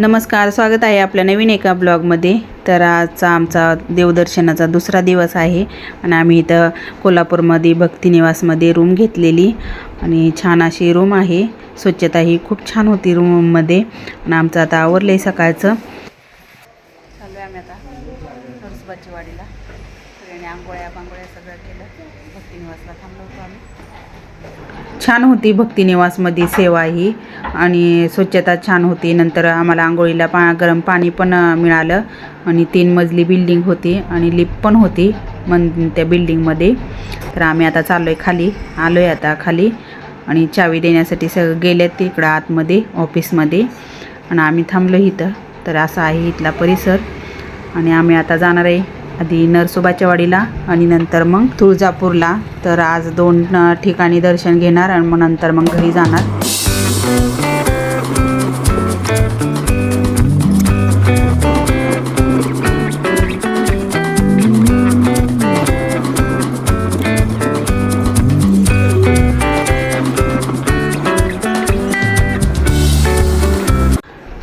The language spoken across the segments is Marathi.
नमस्कार स्वागत आहे आपल्या नवीन एका ब्लॉगमध्ये. तर आजचा आमचा देवदर्शनाचा दुसरा दिवस आहे आणि आम्ही इथं कोल्हापूरमध्ये भक्तिनिवासमध्ये रूम घेतलेली आणि छान अशी रूम आहे. स्वच्छता ही खूप छान होती रूममध्ये आणि आमचं आता आवरलं आहे सकाळचं. चालू आहे आम्ही आता नरसोबाची वाडीला. आंघोळ्या सगळं केलं. भक्तिनिवासला थांबलो होतो आम्ही. छान होती भक्तिनिवासमध्ये सेवा ही आणि स्वच्छता छान होती. नंतर आम्हाला आंघोळीला पा गरम पाणी पण मिळालं आणि तीन मजली बिल्डिंग होती आणि लिफ्ट पण होती मन त्या बिल्डिंगमध्ये. तर आम्ही आता चाललो आहे खाली आलो आहे आता खाली आणि चावी देण्यासाठी सगळं गेलेत तिकडं आतमध्ये ऑफिसमध्ये. आणि आम्ही थांबलो इथं. तर असा आहे इथला परिसर आणि आम्ही आता जाणार आहे आधी नरसोबाच्या वाडीला आणि नंतर मग तुळजापूरला. तर आज दोन ठिकाणी दर्शन घेणार आणि मग नंतर मग घरी जाणार.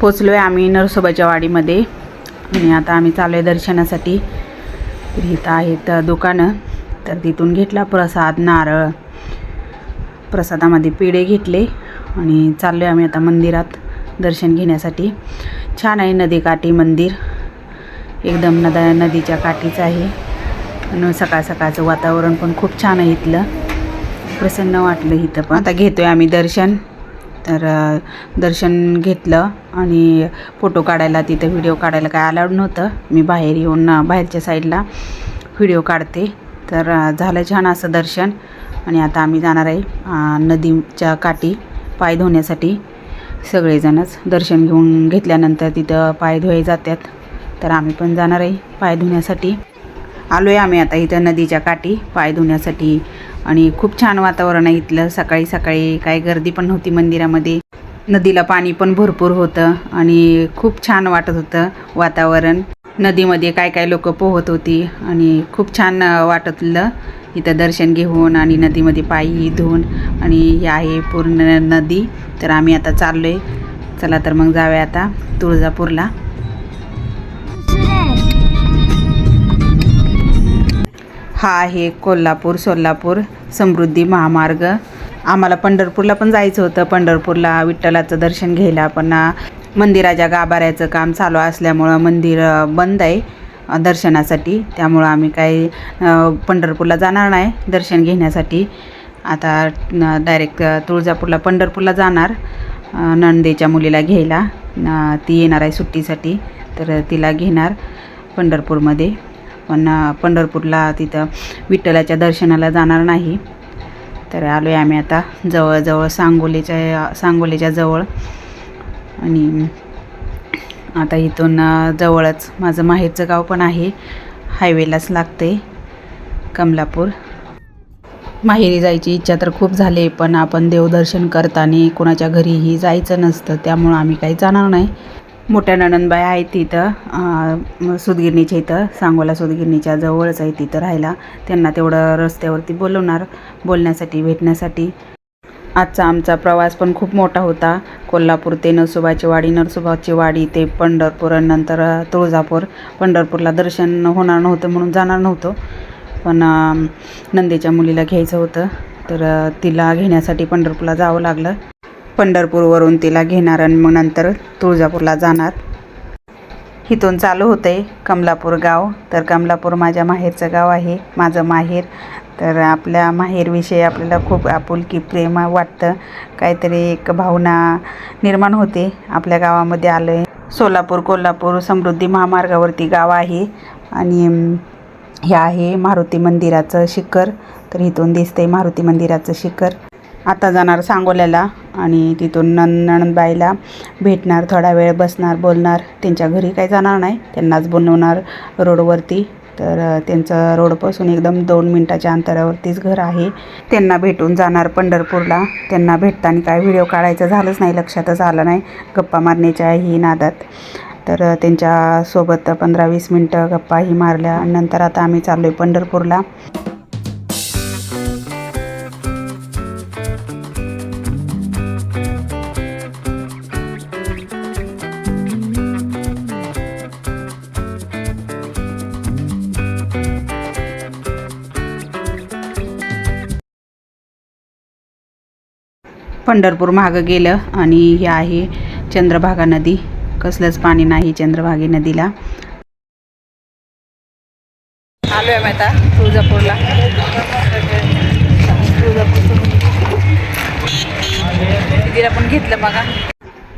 पोचलो आहे आम्ही नरसोबाच्या वाडीमध्ये. आणि आता आम्ही चालू आहे दर्शनासाठी. इथं आहेत दुकानं. तर तिथून घेतला प्रसाद नारळ. प्रसादामध्ये पेढे घेतले आणि चाललो आहे आम्ही आता मंदिरात दर्शन घेण्यासाठी. छान आहे नदीकाठी मंदिर. एकदम नदा नदीच्या काठीचं आहे. आणि सकाळ सकाळचं वातावरण पण खूप छान आहे इथलं. प्रसन्न वाटलं इथं पण. आता घेतो आहे आम्ही दर्शन. तर दर्शन घेतलं आणि फोटो काढायला तिथं व्हिडिओ काढायला काय अलाउड नव्हतं. मी बाहेर येऊन बाहेरच्या साईडला व्हिडिओ काढते. तर झालं छान असं दर्शन आणि आता आम्ही जाणार आहे नदीच्या काठी पाय धुण्यासाठी. सगळेजणच दर्शन घेऊन घेतल्यानंतर तिथं पाय धुवाय जातात. तर आम्ही पण जाणार आहे पाय धुण्यासाठी. आलो आहे आम्ही आता इथं नदीच्या काठी पाय धुण्यासाठी. आणि खूप छान वातावरण आहे इथलं. सकाळी सकाळी काय गर्दी पण नव्हती मंदिरामध्ये. नदीला पाणी पण भरपूर होतं आणि खूप छान वाटत होतं वातावरण. नदीमध्ये काय काय लोक पोहत होती आणि खूप छान वाटतलं इथं दर्शन घेऊन आणि नदीमध्ये पायी धुवून. आणि ही आहे पूर्ण नदी. तर आम्ही आता चाललो आहे चला तर मग जाऊया आता तुळजापूरला. हा आहे कोल्हापूर सोलापूर समृद्धी महामार्ग. आम्हाला पंढरपूरला पण जायचं होतं. पंढरपूरला विठ्ठलाचं दर्शन घ्यायला पण मंदिराच्या गाभाऱ्याचं काम चालू असल्यामुळं मंदिर बंद आहे दर्शनासाठी. त्यामुळं आम्ही काही पंढरपूरला जाणार नाही दर्शन घेण्यासाठी. आता डायरेक्ट तुळजापूरला पंढरपूरला जाणार नंदेच्या मुलीला घ्यायला. ती येणार आहे सुट्टीसाठी तर तिला घेणार पंढरपूरमध्ये. पण पंढरपूरला तिथं विठ्ठलाच्या दर्शनाला जाणार नाही. तर आलो आहे आम्ही आता जवळजवळ सांगोलीच्या सांगोलीच्या जवळ. आणि आता इथून जवळच माझं माहेरचं गाव पण आहे. हायवेलाच लागते कमलापूर. माहेरी जायची इच्छा तर खूप झाली पण आपण देवदर्शन करताना कोणाच्या घरीही जायचं नसतं त्यामुळं आम्ही काही जाणार नाही. मोठ्या नणनबाई आहेत तिथं. सुदगिरणीच्या इथं सांगोला सुदगिरणीच्या जवळच आहे तिथं राहायला. त्यांना तेवढं रस्त्यावरती बोलवणार बोलण्यासाठी भेटण्यासाठी. आजचा आमचा प्रवास पण खूप मोठा होता. कोल्हापूर ते नरसोबाची वाडी नरसोबाची वाडी ते पंढरपूर आणि नंतर तुळजापूर. पंढरपूरला दर्शन होणार नव्हतं म्हणून जाणार नव्हतो. पण नंदेच्या मुलीला घ्यायचं होतं. तर तिला घेण्यासाठी पंढरपूरला जावं लागलं. पंढरपूरवरून तिला घेणार आणि मग नंतर तुळजापूरला जाणार. इथून चालू होते कमलापूर गाव. तर कमलापूर माझ्या माहेरचं गाव आहे माझं माहेर. तर आपल्या माहेरविषयी आपल्याला खूप आपुलकी प्रेम वाटतं. काहीतरी एक भावना निर्माण होते. आपल्या गावामध्ये आलं आहे सोलापूर कोल्हापूर समृद्धी महामार्गावरती गाव आहे. आणि हे आहे मारुती मंदिराचं शिखर. तर इथून दिसते मारुती मंदिराचं शिखर. आता जाणार सांगोल्याला आणि तिथून नंद नणंदबाईला भेटणार थोडा वेळ बसणार बोलणार. त्यांच्या घरी काही जाणार नाही. त्यांनाच बोलवणार रोडवरती. तर त्यांचं रोडपासून एकदम दोन मिनटाच्या अंतरावरतीच घर आहे. त्यांना भेटून जाणार पंढरपूरला. त्यांना भेटताना काय व्हिडिओ काढायचं झालंच नाही लक्षातच आलं नाही. गप्पा मारण्याच्या ही नादात. तर त्यांच्यासोबत पंधरा वीस मिनटं गप्पाही मारल्या. नंतर आता आम्ही चाललो आहे पंढरपूरला. पंढरपूर मागं गेलं आणि हे आहे चंद्रभागा नदी. कसलंच पाणी नाही चंद्रभागी नदीला. आलो आहे आता तुळजापूरला. पण घेतलं बघा.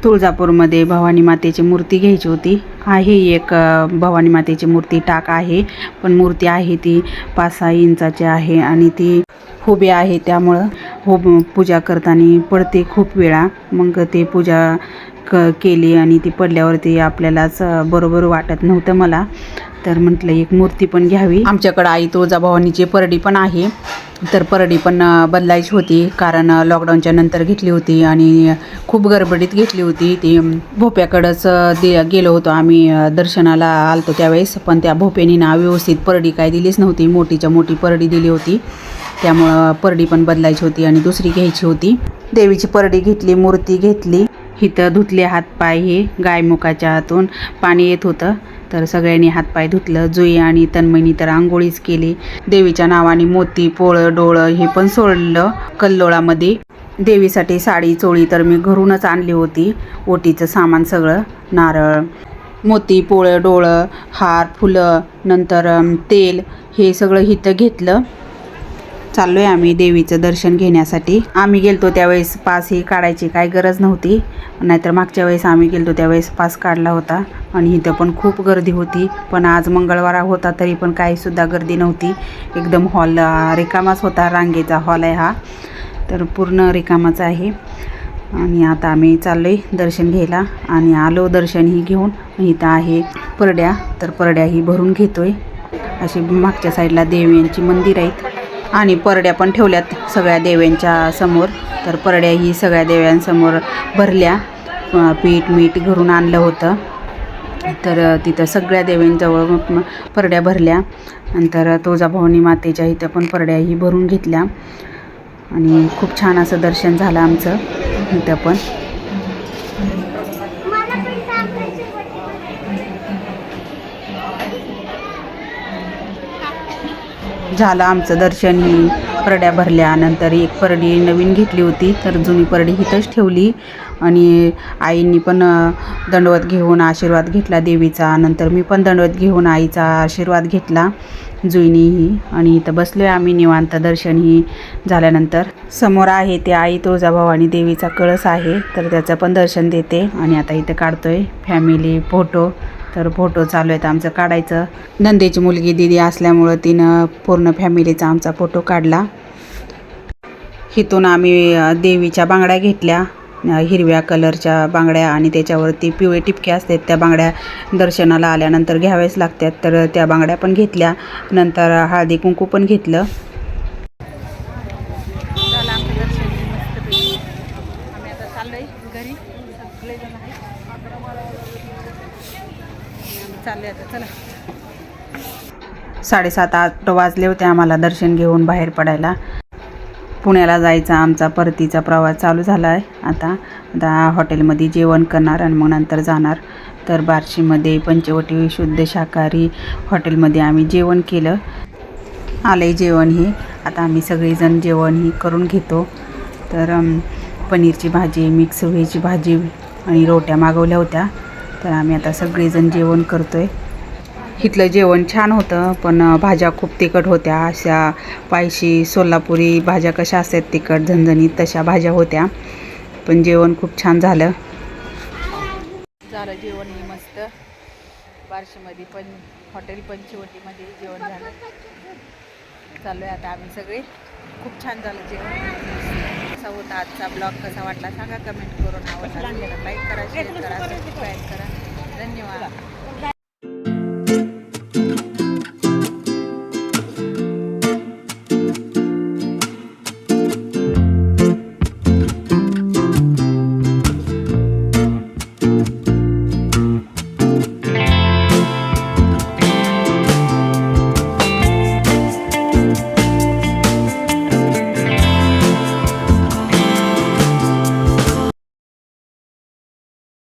तुळजापूरमध्ये भवानी मातेची मूर्ती घ्यायची होती. आहे एक भवानी मातेची मूर्ती टाक आहे. पण मूर्ती आहे ती पाच सहा इंचाची आहे आणि ती उभी आहे त्यामुळं खूप पूजा करताना पडते खूप वेळा. मग ते पूजा क केली आणि ती पडल्यावरती आपल्यालाच बरोबर वाटत नव्हतं मला. तर म्हटलं एक मूर्ती पण घ्यावी. आमच्याकडं आई तुळजाभवानीची परडी पण आहे. तर परडी पण बदलायची होती. कारण लॉकडाऊनच्या नंतर घेतली होती आणि खूप गडबडीत घेतली होती. ती भोप्याकडंच दे गेलो होतो आम्ही दर्शनाला आलतो त्यावेळेस. पण त्या भोप्यानी ना व्यवस्थित परडी काय दिलीच नव्हती. मोठीच्या मोठी परडी दिली होती. त्यामुळं परडी पण बदलायची होती आणि दुसरी घ्यायची होती. देवीची परडी घेतली मूर्ती घेतली. इथं धुतले हातपाय हे गायमुखाच्या हातून पाणी येत होतं. तर सगळ्यांनी हातपाय धुतलं. जुई आणि तन्मयनी तर आंघोळीच केली. देवीच्या नावाने मोती पोळं डोळं हे पण सोडलं कल्लोळामध्ये. देवीसाठी साडी चोळी तर मी घरूनच आणली होती. ओटीचं सामान सगळं नारळ मोती पोळं डोळं हार फुलं नंतर तेल हे सगळं इथं घेतलं. चाललोय आम्ही देवीचं दर्शन घेण्यासाठी. आम्ही गेलतो त्यावेळेस पास ही काढायची काय गरज नव्हती. नाहीतर मागच्या वेळेस आम्ही गेलतो त्यावेळेस पास काढला होता आणि इथं पण खूप गर्दी होती. पण आज मंगळवार होता तरी पण काहीसुद्धा गर्दी नव्हती. एकदम हॉल रिकामाच होता. रांगेचा हॉल आहे हा. तर पूर्ण रिकामाच आहे. आणि आता आम्ही चाललोय दर्शन घ्यायला. आणि आलो दर्शनही घेऊन. इथं आहे परड्या. तर परड्याही भरून भरून घेतोय. अशी मागच्या साईडला देवींची मंदिर आहेत. आणि परड्या पण ठेवल्यात सगळ्या देव्यांच्या समोर. तर परड्या ही सगळ्या देव्यांसमोर भरल्या. पीठ मीठ घरून आणलं होतं. तर तिथं सगळ्या देवींजवळ परड्या भरल्या. नंतर तुळजाभवानी मातेच्या इथं पण परड्याही भरून घेतल्या. आणि खूप छान असं दर्शन झालं आमचं इथं पण. झालं आमचं दर्शन. ही परड्या भरल्या नंतर एक परडी नवीन घेतली होती तर जुनी परडी इथंच ठेवली. आणि आईंनी पण दंडवत घेऊन आशीर्वाद घेतला देवीचा. नंतर मी पण दंडवत घेऊन आईचा आशीर्वाद घेतला जुईनीही आणि इथं बसलो आहे आम्ही निवांत. दर्शनही झाल्यानंतर समोर आहे ते आई तुळजाभवानी देवीचा कळस आहे तर त्याचं पण दर्शन देते. आणि आता इथं काढतोय फॅमिली फोटो तर फोटो चालू आहेत आमचं काढायचं. नंदेची मुलगी दिदी असल्यामुळं तिनं पूर्ण फॅमिलीचा आमचा फोटो काढला. इथून आम्ही देवीच्या बांगड्या घेतल्या हिरव्या कलरच्या बांगड्या आणि त्याच्यावरती पिवळे टिपके असतात. त्या बांगड्या दर्शनाला आल्यानंतर घ्याव्याच लागतात तर त्या बांगड्या पण घेतल्या. नंतर हळदी कुंकू पण घेतलं. घरी. चालले आता चला. साडेसात आठ वाजले होते आम्हाला दर्शन घेऊन बाहेर पडायला. पुण्याला जायचा आमचा परतीचा प्रवास चालू झाला आहे. आता आता हॉटेलमध्ये जेवण करणार आणि मग नंतर जाणार. तर बार्शीमध्ये पंचवटी शुद्ध शाकाहारी हॉटेलमध्ये आम्ही जेवण केलं. आलंय जेवण ही. आता आम्ही सगळेजण जेवण ही करून घेतो. तर पनीरची भाजी मिक्स व्हेजची भाजी आणि रोट्या मागवल्या होत्या. तर आम्ही आता सगळेजण जेवण करतोय. इथलं जेवण छान होतं पण भाज्या खूप तिखट होत्या. अशा पायशी सोलापुरी भाज्या कशा असतात तिखट झणझणीत तशा भाज्या होत्या. पण जेवण खूप छान झालं. झालं जेवण हे मस्त. बार्शीमध्ये पण हॉटेल पंचवटीमध्ये जेवण झालं. चालू आहे आता आम्ही सगळे. खूप छान झालं जेवण. कसा होता आजचा ब्लॉग कसा वाटला सांगा कमेंट करून आवडला लाईक करा शेअर करा सबस्क्राईब करा. धन्यवाद.